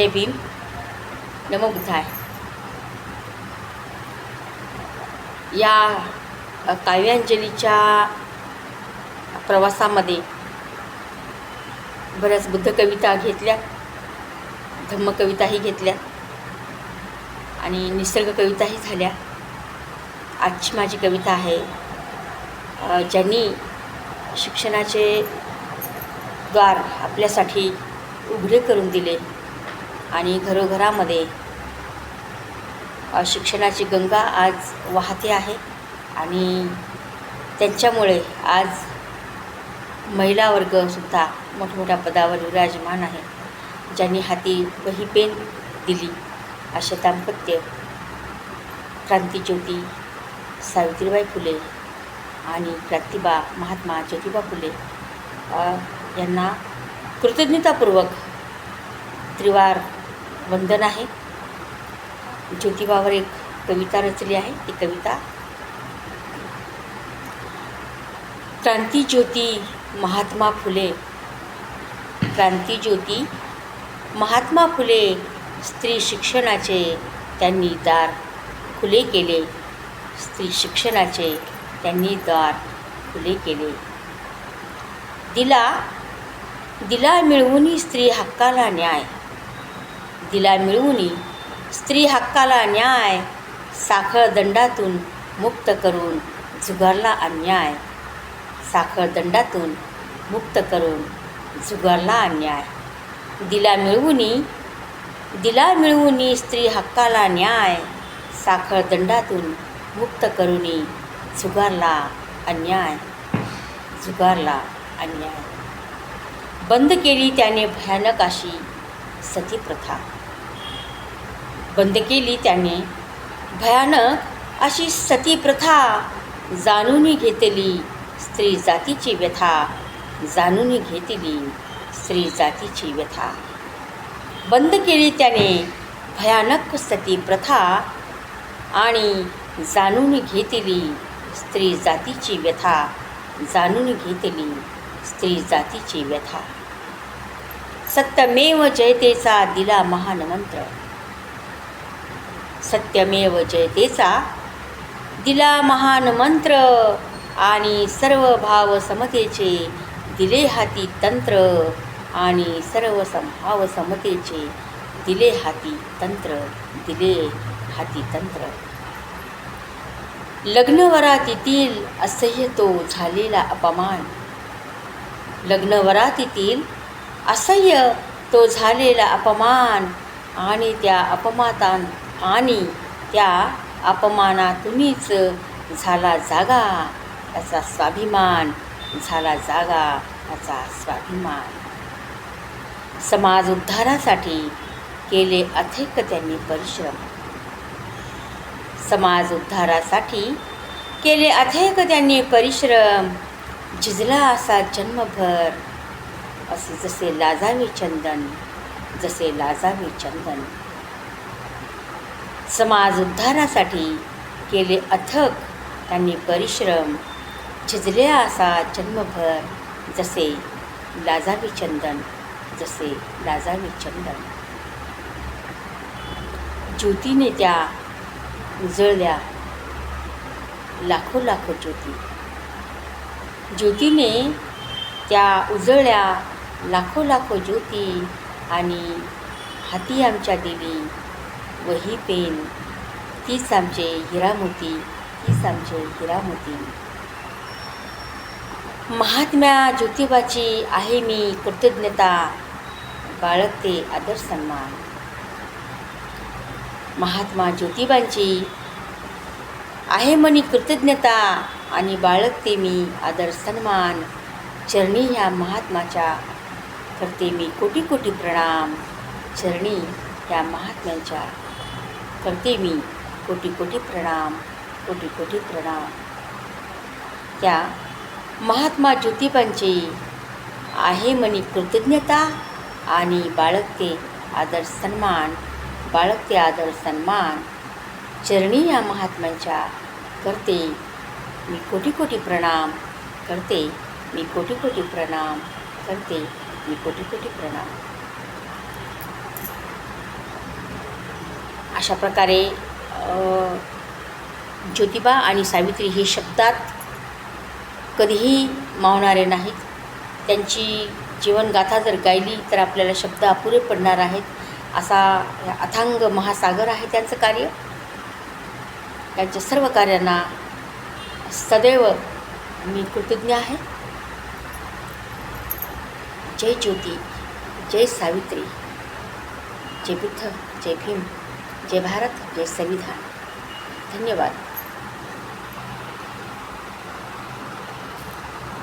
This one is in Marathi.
जय भीम नमो बुद्धाय या काव्यांजलीच्या प्रवासामध्ये बऱ्याच बुद्ध कविता घेतल्या धम्म कविताही घेतल्या आणि निसर्ग कविताही झाल्या आजची माझी कविता आहे ज्यांनी शिक्षणाचे द्वार आपल्यासाठी उघडे करून दिले आणि घरोघरामध्ये शिक्षणाची गंगा आज वाहते आहे आणि त्यांच्यामुळे आज महिला वर्गसुद्धा मोठमोठ्या पदावर विराजमान आहे. ज्यांनी हाती वही पेन दिली असे दाम्पत्य क्रांतीज्योती सावित्रीबाई फुले आणि क्रांतिबा महात्मा ज्योतिबा फुले यांना कृतज्ञतापूर्वक त्रिवार वंदन आहे. ज्योतिबावर एक कविता रचली आहे. ती कविता क्रांती ज्योती महात्मा फुले क्रांती ज्योती महात्मा फुले स्त्री शिक्षणाचे त्यांनी दार खुले केले. स्त्री शिक्षणाचे त्यांनी दार खुले केले. दिला दिला मिळवून स्त्री हक्काला न्याय. दिला मिळवून स्त्री हक्काला न्याय साखळ दंडातून मुक्त करून झुगारला अन्याय. साखळ दंडातून मुक्त करून झुगारला अन्याय. दिला मिळवून दिला मिळवून स्त्री हक्काला न्याय साखळ दंडातून मुक्त करून झुगारला अन्याय. झुगारला अन्याय. बंद केली त्याने भयानक अशी सती प्रथा. बंद केली त्याने. भयानक अशी सती प्रथा जाणून घेतली स्त्री जातीची व्यथा. जाणून घेतली स्त्री जातीची व्यथा. बंद केली त्याने भयानक सती प्रथा आणि जाणून घेतली स्त्री जातीची व्यथा. जाणून घेतली स्त्री जातीची व्यथा. सत्यमेव जयतेचा दिला महान मंत्र. सत्यमेव जयतेचा. दिला महान मंत्र आणि सर्व भाव समतेचे. दिले हाती तंत्र आणि सर्व संभाव समतेचे. दिले हाती तंत्र दिले हाती तंत्र. लग्नवरातीतील असह्य तो झालेला अपमान. लग्नवरातीतील असह्य तो झालेला अपमान आणि त्या अपमातान आणि त्या अपमानातूनच झाला जागा त्याचा स्वाभिमान झाला जागा त्याचा स्वाभिमान. समाज उद्धारासाठी केले अथेक त्यांनी परिश्रम. समाज उद्धारासाठी केले अथेक त्यांनी परिश्रम. झिजला असा जन्मभर असे जसे लाजावे चंदन जसे लाजावे चंदन. समाज उद्धारासाठी केले अथक त्यांनी परिश्रम. झिजले असा जन्मभर जसे लाजावी चंदन जसे लाजावी चंदन. ज्योतीने त्या उजळल्या लाखो लाखो ज्योती. ज्योतीने त्या उजळल्या लाखो लाखो ज्योती आणि हाती आमच्या देवी वही पेन तीच आमचे हिरामोती तीच आमचे हिरामोती. महात्म्या ज्योतिबाची आहे मी कृतज्ञता बाळगते आदर सन्मान. महात्मा ज्योतिबांची आहे मनी कृतज्ञता आणि बाळगते मी आदर सन्मान. चरणी ह्या महात्माच्या करते मी कोटी कोटी प्रणाम. चरणी ह्या महात्म्यांच्या करते मी. कोटी कोटी प्रणाम कोटी कोटी प्रणाम. त्या महात्मा ज्योतिबांची आहे मनी कृतज्ञता आणि बाळगते आदर सन्मान बाळगते आदर सन्मान. चरणी या महात्म्यांच्या करते मी कोटी कोटी प्रणाम करते मी कोटी कोटी प्रणाम करते मी कोटी कोटी प्रणाम. अशा प्रकारे ज्योतिबा आणि सावित्री हे शब्दात कधीही मावणारे नाहीत. त्यांची जीवनगाथा जर गायली तर आपल्याला शब्द अपुरे पडणार आहेत असा अथांग महासागर आहे त्यांचं कार्य. त्यांच्या सर्व कार्यांना सदैव मी कृतज्ञ आहे. जय ज्योती जय सावित्री जय बुद्ध जय भीम. जय भारत जय संविधान. धन्यवाद.